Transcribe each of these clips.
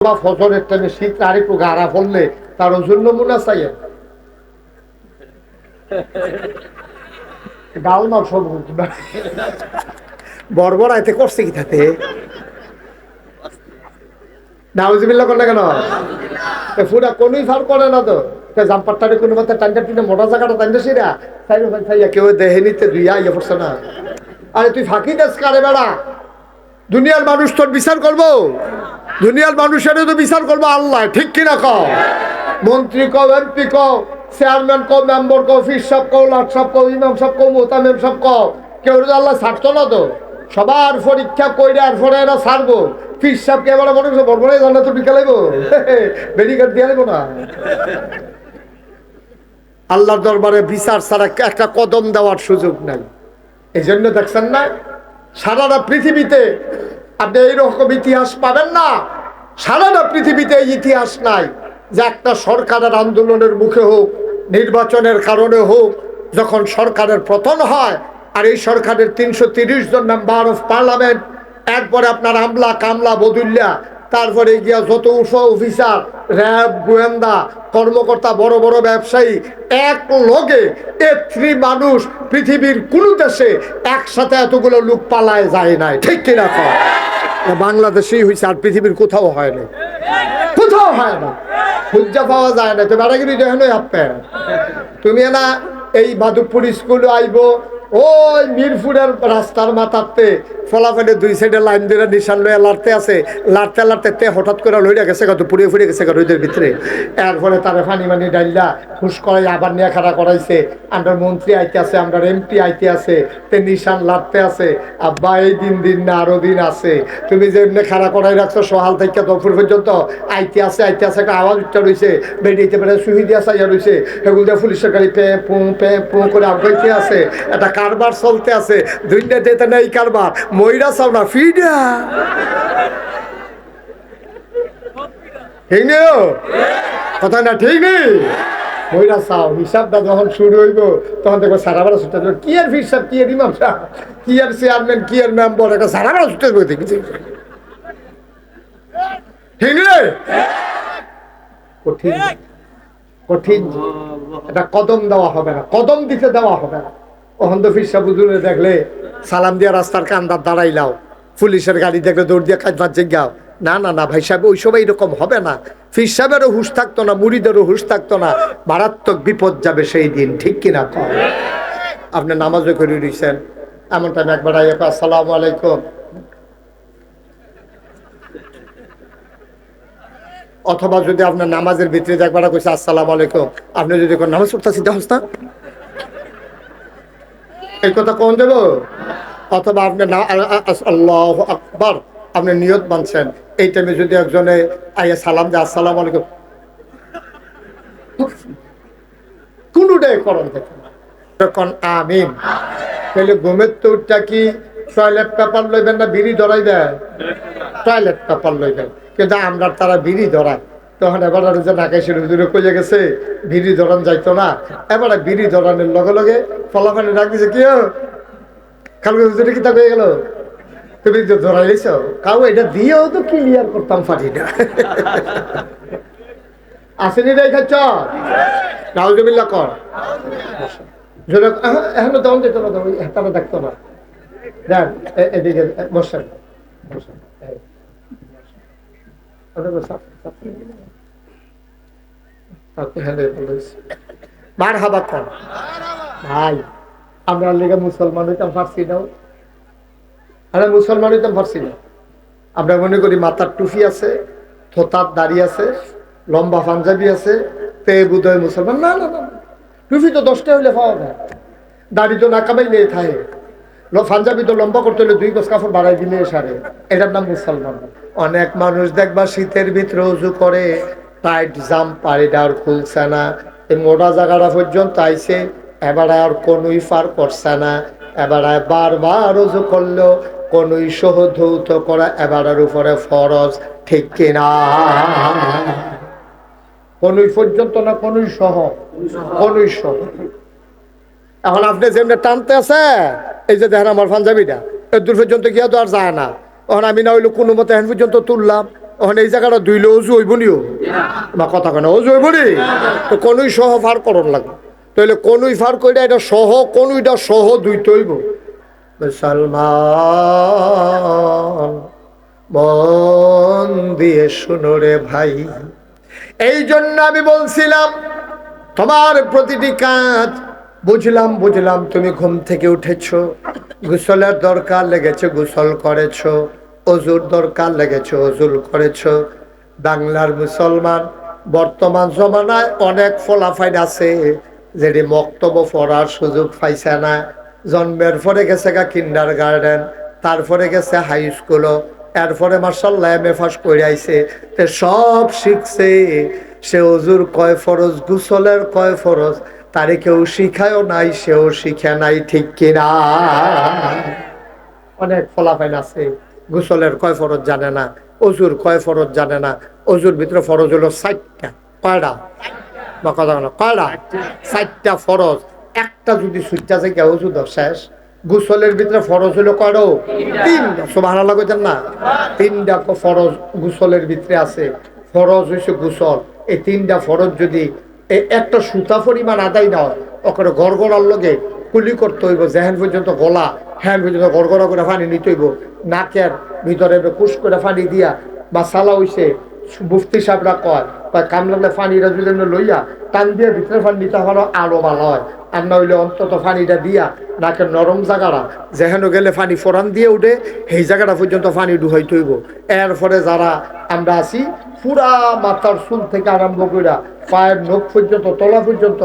বা ফজরের টাইমে শীত আর একটু গাড়া পড়লে তার চাই সব করছে কি তাতে? নাউজিবিল্লা কেন? ফুরা কোনই ফার করে না তো। জাম্পারটারে কোনো মতে টান্ডা টিনে মোটা জায়গাটা টান্ডা সিরা তাই ভাই কেউ দেহেনিতে দুইয়া ইয়ে পড়ছে না। আরে তুই ফাঁকি দেশ কারে বেড়া? দুনিয়ার মানুষ তোর বিচার করব। দুনিয়ার মানুষের তো বিচার করব, আল্লাহ, ঠিক কিনা কও? মন্ত্রী কও, এমপি কও, চেয়ারম্যান কও, মেম্বার কও ফিস সব কও, লাট সব কও, ইমাম সব কও, মোতামেম সব কও। কেউ আল্লাহ ছাড়তো না তো? সবার পরীক্ষা কইরে আর পরে এরা ছাড়বো। ফিস সব কে এবার মনে বড় বড় জানা তো ঢুকে লাগবো দিয়ে লাগবো না। আল্লাহর দরবারে বিচার ছাড়া একটা কদম দেওয়ার সুযোগ নাই। এই জন্য দেখছেন না সারাটা পৃথিবীতে আপনি এইরকম ইতিহাস পাবেন না। সারাটা পৃথিবীতে এই ইতিহাস নাই। যে একটা সরকারের আন্দোলনের মুখে হোক, নির্বাচনের কারণে হোক, যখন সরকারের প্রথম হয়, আর এই সরকারের তিনশো তিরিশ জন মেম্বার অফ পার্লামেন্ট এরপরে আপনার আমলা কামলা বদুল্লা তারপরে গিয়া যত উপ অফিসার র্যাব, গোয়েন্দা, কর্মকর্তা, বড় বড় ব্যবসায়ী এক লগে এ থ্রি মানুষ পৃথিবীর কোন দেশে একসাথে এতগুলো লোক পালায় যায় নাই। ঠিক কিনা বাংলাদেশেই হয়েছে আর পৃথিবীর কোথাও হয় না কোথাও হয় না খুঁজা পাওয়া যায় না তো বেড়াগিরি দেখেন আপে তুমি না এই মাধবপুর স্কুলে আইব, ওই মিরপুরের রাস্তার মাথাতে ফলাফলে দুই সাইডে লাইন দিয়ে নিশান লয়ে লাড়তে আছে। লাড়তে লাড়তে তে হঠাৎ করে লইয়া গেছে কত পুড়িয়ে ফুড়ে গেছে রোদের ভিতরে। এরপরে তারা ফানি মানি ডাইলা হুস করাই আবার নিয়ে খাড়া করাইছে। আমরা মন্ত্রী আইতে আছে, আমরা এমপি আইতে আছে, তে নিশান লাড়তে আছে। আব্বা, এই দিন দিন না, আরও দিন আছে। তুমি যে এমনি খাড়া করাই রাখছো, সহাল থেকে দুপুর পর্যন্ত আইতে আছে আইতে আছে, একটা আওয়াজ উঠতে রয়েছে বেরিয়েতে বেড়ে সুহি দিয়া চাইয়া রয়েছে এগুলো দিয়ে পুলিশের গাড়ি পে, পু পে, পু করে আগাইতে আছে। একটা কারবার চলতে আছে। যেতে নেই কারবার। ময়রা চাও না ফিডা। ঠিক নেই কথা না ঠিক নেই? মহিলা চাও হিসাবটা যখন শুরু হইব তখন দেখব সারা বেলা ছুটে যাবে। কি আর হিসাব কি আর ইমাম সাহেব? কি আর চেয়ারম্যান কি আর মেম্বার একটা সারা বেলা ছুটে যাবে দেখেছি। ঠিক নেই? কঠিন। কঠিন। এটা কদম দেওয়া হবে না। কদম দিতে দেওয়া হবে না। অহন্দ ফিরসা দেখলে সালাম দিয়া রাস্তার কান্দার দাঁড়াইলাও। পুলিশের গাড়ি দেখলে দৌড় দিয়ে কাজ জিজ্ঞাও না না না, ভাই সাহেব, ওই সময় এরকম হবে না। ফির সাহেবেরও হুশ থাকতো না, মুড়িদেরও হুশ থাকতো না। মারাত্মক বিপদ যাবে সেই দিন, ঠিক কিনা? কম আপনি নামাজও করে দিয়েছেন এমন টাইম একবার আইয়া আসসালামু আলাইকুম। অথবা যদি আপনার নামাজের ভিতরে একবার কইছে, আসসালামু আলাইকুম। আপনি যদি নামাজ পড়তেছি না এই কথা কোন দেব? অথবা আপনি না আল্লাহ আকবার, আপনি নিয়ত মানছেন। এই টাইমে যদি একজনে আইয়া সালাম দেয়, আসসালাম আলাইকুম। কোনটাই করণ দেখে না। যখন আমিন। তাহলে ঘুমের উঠটা কি? টয়লেট পেপার লইবেন না, বিড়ি ধরাই দেয় টয়লেট পেপার লইবেন। কিন্তু আমরা তারা বিড়ি ধরায় তখন এবার যে নাকাশের হুজুরে কইয়া গেছে, বিড়ি ধরান যাইতো না। এবার বিড়ি ধরানোর লগে লগে ফলাফানি ডাক দিছে কি কালকে হুজুরে কি তা হয়ে গেল? তুমি তো ধরাইছ কাউ এটা দিয়েও তো ক্লিয়ার করতাম না। আসেনি রে খাচ্ছ নাউজুবিল্লাহ কর। এখন দম দিত না ওই তারা দেখতো না। এদিকে বসেন। বসেন এই, ওটা তো সাফ- সাফ করে দিলে। আপনি হেলে বলেছে। কর। ভাই আমরা মুসলমান হইতাম আরে মুসলমান হইতাম না আমরা মনে করি মাথার আছে, থোতার দাড়ি আছে, লম্বা পাঞ্জাবি আছে তে মুসলমান। না না তো দশটা হইলে পাওয়া যায়। দাড়ি তো না কামাই নিয়ে থাকে। পাঞ্জাবি তো লম্বা করতে হলে দুই গজ কাপড় বাড়াই দিলে সারে। এটার নাম মুসলমান। অনেক মানুষ দেখবা শীতের ভিতরে উজু করে। টাইট জাম পাড়িটা আর খুলছে না। এই মোটা জায়গাটা পর্যন্ত আইছে, এবার আর কোনই পার করছে না। এবার বারবার উজু করল, কোনই সহ ধৌত করা এবারের উপরে ফরজ, ঠিক কিনা? কোনই পর্যন্ত না, কোনই সহ? কোনই সহ। এখন আপনি যেমনি টানতে আছে, এই যে দেখেন আমার পাঞ্জাবিটা এর দূর পর্যন্ত গিয়া তো আর যায় না। এখন আমি না হইল কোনো মতে এখন পর্যন্ত তুললাম। ওখানে এই জায়গাটা দুইলে অজু হইব নিও? বা কথা কেন অজু হইব নি? তো কোনই সহ ফার করন লাগবে। তাহলে কোনই ফার কইরা এটা সহ, কোনইটা সহ দুইতে হইব। মুসলমান মন দিয়ে শুনো রে ভাই। এই জন্য আমি বলছিলাম, তোমার প্রতিটি কাজ বুঝলাম বুঝলাম, তুমি ঘুম থেকে উঠেছো। গোসলের দরকার লেগেছে, গোসল করেছ। অজুর দরকার লেগেছে অজুর করেছ। বাংলার মুসলমান, বর্তমান জমানায় অনেক ফলাফাইন আছে, যেটি বক্তব্য পড়ার সুযোগ পাইছে না। জন্মের পরে গেছে গা কিন্ডার গার্ডেন তারপরে গেছে হাই স্কুলও এরপরে মার্শাল্লাহ এম এ ফার্স্ট করে আইছে। তে সব শিখছে, সে অজুর কয় ফরজ, গুসলের কয় ফরজ, তারে কেউ শিখায়ও নাই, সেও শিখে নাই, ঠিক কিনা? অনেক ফলাফাইন আছে। গোসলের কয় ফরজ জানে না, অজুর কয় ফরজ জানে না, অজুর ভিতরে ফরজ হলো ষাটটা কয়টা? বা কথা কয়টা? ষাটটা ফরজ। একটা যদি সুইচটা থেকে অজু দাও শেষ? গোসলের ভিতরে ফরজ হলো কয়টা? তিনটা। সুবাহ কইতেন না? তিনটা ফরজ গোসলের ভিতরে আছে। ফরজ হয়েছে গোসল। এই তিনটা ফরজ যদি একটা সুতা পরিমাণ আদায় না হয় ওখানে গড়গড়ার লগে কুলি করতে হইব, যেহেন পর্যন্ত গলা হ্যান পর্যন্ত গড়গড়া করে পানি নিতেইব নাকের ভিতরে কুশ করে পানি দিয়া বা সালা হইছে, মুফতি সাহেবরা কয় বা কাম ফানি পানিটা যদি লইয়া টান দিয়ে ভিতরে পানি নিতে হলো আলো ভালো হয়। আর নইলে অন্তত পানিটা দিয়া নাকের নরম জায়গাটা যেহেন গেলে পানি ফোরান দিয়ে উঠে, সেই জায়গাটা পর্যন্ত পানি ডুহাইতে হইব এরপরে যারা আমরা আছি, পুরা মাথার চুল থেকে আরম্ভ করে পায়ের নখ পর্যন্ত, তলা পর্যন্ত,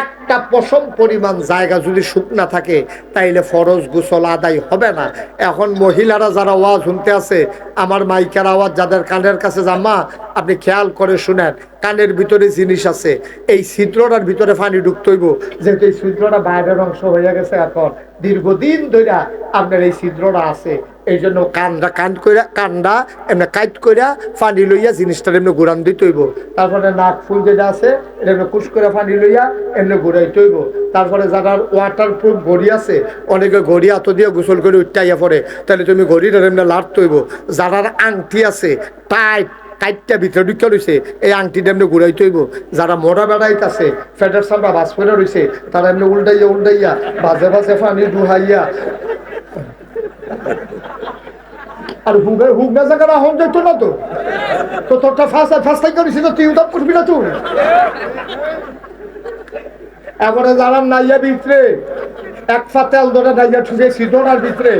একটা পশম পরিমাণ জায়গা যদি শুকনা থাকে, তাইলে ফরজ গোসল আদায় হবে না। এখন মহিলারা যারা ওয়াজ শুনতে আছে, আমার মাইকের আওয়াজ যাদের কানের কাছে জামা, আপনি খেয়াল করে শুনেন কানের ভিতরে জিনিস আছে, এই ছিদ্রটার ভিতরে পানি ঢুকতে হইব। যেহেতু এই ছিদ্রটা বাইরের অংশ হয়ে গেছে, এখন দীর্ঘদিন ধরে আপনার এই ছিদ্রটা আছে, এই জন্য কান্দা কান কইরা কান্দা এমনি কাইট কইরা পানি লইয়া জিনিসটা এমনি ঘুরান দিতে হইব। তারপরে নাক ফুল যেটা আছে, এটা এমনি কুশ করে পানি লইয়া এমনি ঘুরাইতে হইব। তারপরে যারা ওয়াটার প্রুফ ঘড়ি আছে, অনেকে ঘড়ি এত দিয়ে গোসল করে উঠাইয়া পড়ে, তাহলে তুমি ঘড়িটা এমনি লাড়তে হইব। যারা আংটি আছে টাইট কাইটটা ভিতরে ঢুকে রয়েছে এই আংটিটা এমনি ঘুরাইতে হইব যারা মোড়া বেড়াইতে আছে ফেটার সামরা বাস করে রয়েছে তারা এমনি উল্টাইয়া উল্টাইয়া, বাজে বাজে পানি ডুহাইয়া আর না তো তো তুই করবি না এবারে নাইয়া এক ফাতেল ধরে নাইয়া ঠুকেছি সিধনার ভিতরে।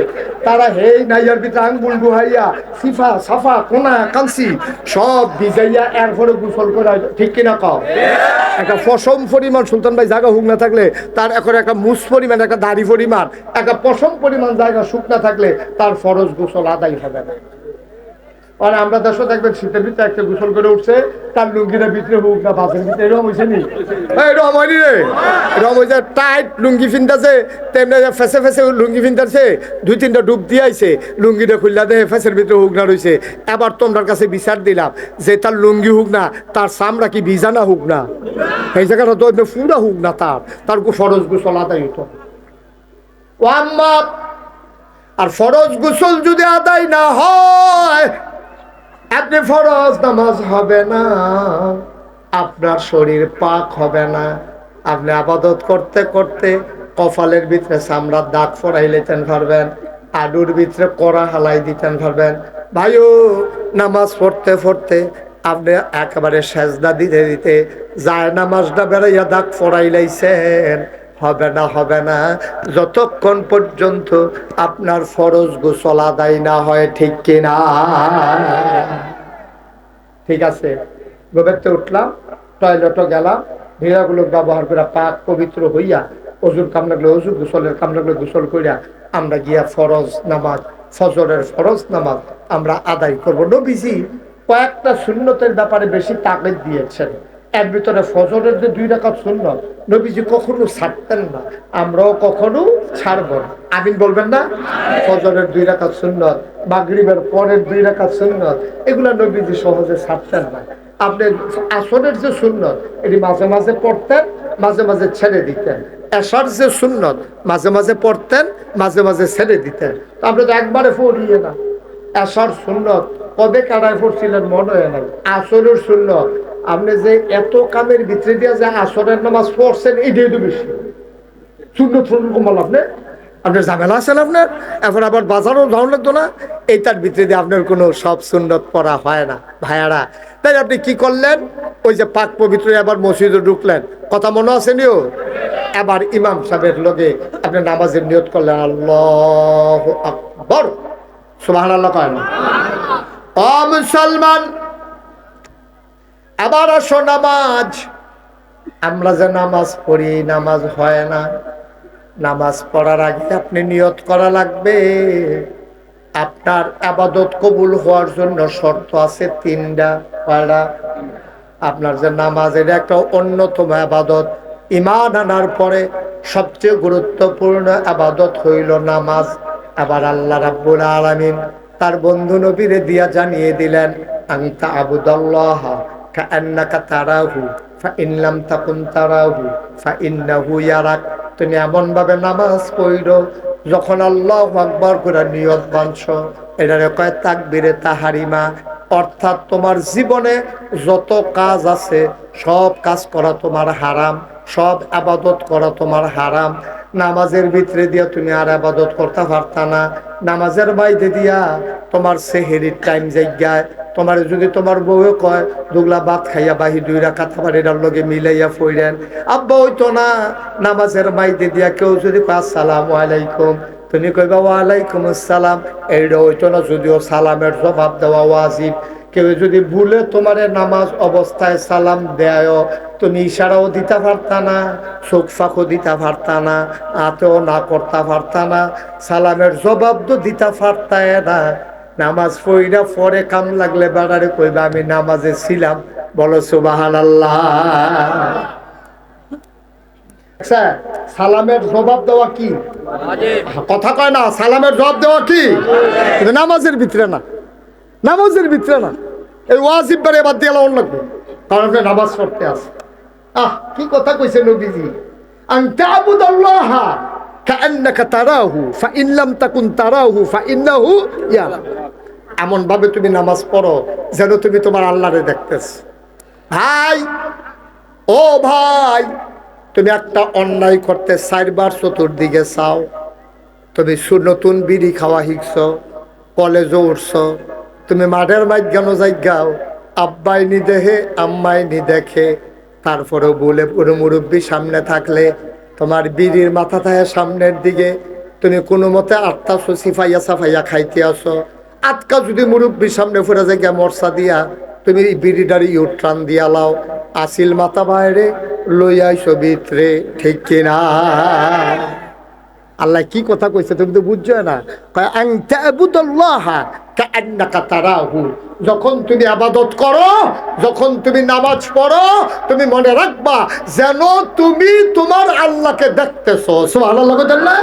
তারা হেই নাইয়ার ভিতরে আঙ্গুল গুহাইয়া, সিফা, সাফা, কোনা কানসি সব ভিজাইয়া এরপরে গোসল করা ঠিক কিনা কও? একটা পশম পরিমাণ, সুলতান ভাই জায়গা হুক না থাকলে তার এখন একটা মুস পরিমাণ, একটা দাড়ি পরিমাণ, একটা পশম পরিমাণ জায়গা শুকনা থাকলে তার ফরজ গোসল আদায় হবে না। আর আমরা দেশও দেখবেন শীতের ভিতরে একটা গোসল করে উঠছে, তার লুঙ্গিটা ভিতরে হোক না, বাসের ভিতরে, এরকম হয়েছে নি? এরকম হয়নি রে। এরকম হয়েছে, টাইট লুঙ্গি ফিনতেছে, তেমনি ফেসে ফেসে লুঙ্গি ফিনতেছে, দুই তিনটা ডুব দিয়ে আইছে, লুঙ্গিটা খুললা দেহে ফেসের ভিতরে হুক না রয়েছে এবার তোমার কাছে বিচার দিলাম যে তার লুঙ্গি হুক না, তার সামরা কি ভিজা না হুক না? এই জায়গাটা তো ফুরা হুক না তার তার ফরজ গোসল আদায় হতো আর ফরজ গোসল যদি আদায় না হয় আপনি ফরজ নামাজ হবে না, আপনার শরীর পাক হবে না। আপনি আবাদত করতে করতে কপালের ভিতরে চামড়ার দাগ ফরাই লেতেন পারবেন আডুর ভিতরে কড়া হালাই দিতেন পারবেন। ভাইও, নামাজ পড়তে পড়তে আপনি একেবারে সেজদা দিতে দিতে যায় নামাজটা বেড়াইয়া দাগ ফরাই লাইছেন। হবে না হবে না। যতক্ষণ পর্যন্ত আপনার ফরজ গোসল আদায় না হয়, ঠিক কিনা? ঠিক আছে। গোবেরতে উঠলাম, টয়লেটও গেলাম, ভেড়াগুলো ব্যবহার করে পাক পবিত্র হইয়া অজুর কাম লাগলে অজু গোসলের কাম লাগলে গোসল করিয়া আমরা গিয়া ফরজ নামাজ, ফজরের ফরজ নামাজ আমরা আদায় করব। নবীজি কয়েকটা শূন্যতের ব্যাপারে বেশি তাগিদ দিয়েছেন। এর ভিতরে ফজরের যে দুই শূন্য নবীজি কখনো ছাড়তেন না, আমরাও কখনো ছাড়বো না। আমিন বলবেন না? ফজরের দুই পরের দুই নবীজি সহজে ছাড়তেন না। আপনি যে এটি মাঝে মাঝে পড়তেন, মাঝে মাঝে ছেড়ে দিতেন। এসার যে সুন্নত, মাঝে মাঝে পড়তেন, মাঝে মাঝে ছেড়ে দিতেন। আপনি তো একবারে পড়িয়ে না। এসার সুন্নত, কবে কাটায় পড়ছিলেন মনে হয় না আসরের সুন্নত আপনি যে এত কামের ভিতরে দিয়ে যে আসরের নামাজ পড়ছেন, এটাই তো বেশি। সুন্নত সুন্নত কমাল আপনি। আপনার ঝামেলা আছেন আপনার? এখন আবার বাজারও লাগতো না। এইটার ভিতরে দিয়ে আপনার কোনো সব সুন্নত পড়া হয় না, ভাইয়ারা। তাই আপনি কি করলেন? ওই যে পাক পবিত্র আবার মসজিদে ঢুকলেন। কথা মনে আছে নিও? এবার ইমাম সাহেবের লগে আপনি নামাজের নিয়ত করলেন। আল্লাহ আকবর। সুবাহ আল্লাহ কয় না। মুসলমান আবার আসো নামাজ। আমরা যে নামাজ পড়ি, নামাজ হয় না। নামাজ পড়ার আগে আপনি নিয়ত করা লাগবে। আপনার আবাদত কবুল হওয়ার জন্য শর্ত আছে তিনটা কয়টা আপনার যে নামাজের একটা অন্যতম আবাদত। ইমান আনার পরে সবচেয়ে গুরুত্বপূর্ণ আবাদত হইল নামাজ। আবার আল্লাহ রাব্বুল আলামিন তার বন্ধু নবীরে দিয়া জানিয়ে দিলেন আমি তা আবুদাল্লাহ। কান্নাকা তারাহু লাম তাকুন তারাহু, ফাইন্নাহু ইয়ারাক। তুমি এমন ভাবে নামাজ পড়ো যখন আল্লাহ আকবর করে নিয়ত বাঁধছ। এটারে কয় তাক তাকবিরে তাহারিমা, অর্থাৎ তোমার জীবনে যত কাজ আছে, সব কাজ করা তোমার হারাম, সব আবাদত করা তোমার হারাম। নামাজের ভিতরে দিয়া তুমি আর আবাদত করতে পারতা না। নামাজের বাইরে দিয়া তোমার সেহেরির টাইম জায়গায়, তোমার যদি তোমার বউও কয়, দুগলা ভাত খাইয়া বাহি দুই রাখা তোমার এটার লগে মিলাইয়া ফইরেন। আব্বা হইতো না, নামাজের মাইতে দিয়া কেউ যদি কয়, আসসালামু আলাইকুম। তুমি কইবা, ওয়ালাইকুম আসসালাম। এইটা হইতো না যদিও সালামের জবাব দেওয়া ওয়াজিব। কেউ যদি ভুলে তোমারে নামাজ অবস্থায় সালাম দেয়, তুমি ইশারাও দিতে পারতা না, চোখ ফাঁকও দিতে পারতা না আতেও না করতে পারতা না, সালামের জবাব তো দিতে পারতায় না। নামাজ পড়িরা পরে কাম লাগলে বেড়ারে কইবা, আমি নামাজে ছিলাম। বলো সুবাহান আল্লাহ সালামের জবাব দেওয়া কি? কথা কয় না, সালামের জবাব দেওয়া কি? নামাজের ভিতরে না। নামাজের ভিতরে না। এই ওয়াজিব বারে বাদ দিয়ে লাগবে কারণ আপনি নামাজ পড়তে আছে। আহ, কি কথা কইছে নবীজি? এমন ভাবে তুমি নামাজ পড়ো যেন তুমি তোমার আল্লাহরে দেখতেছ। ভাই, ও ভাই তুমি একটা অন্যায় করতে চারবার চতুর্দিকে চাও। তুমি নতুন বিড়ি খাওয়া শিখছ কলেজও উঠছ। তুমি মাঠের মাঝখানো যাইগাও, আব্বাই নি দেখে আম্মাই নি দেখে। তারপরেও বলে পুরো মুরব্বী সামনে থাকলে তোমার বিড়ির মাথা থাকে সামনের দিকে। তুমি কোনো মতে আটটা সিফাইয়া সাফাইয়া খাইতে আসো আটকা যদি মুরব্বীর সামনে ফুরে যায় মরসা দিয়া, তুমি বিড়িটার ইউট্রান দিয়া লাও। আসিল মাথা বাইরে লইয়াইছো ভিতরে, ঠিক কিনা? আল্লাহ কি কথা কইছে তুমি তো বুঝছ না? যখন তুমি আবাদত করো, যখন তুমি নামাজ পড়ো, তুমি মনে রাখবা যেন তুমি তোমার আল্লাহকে দেখতেছো। না?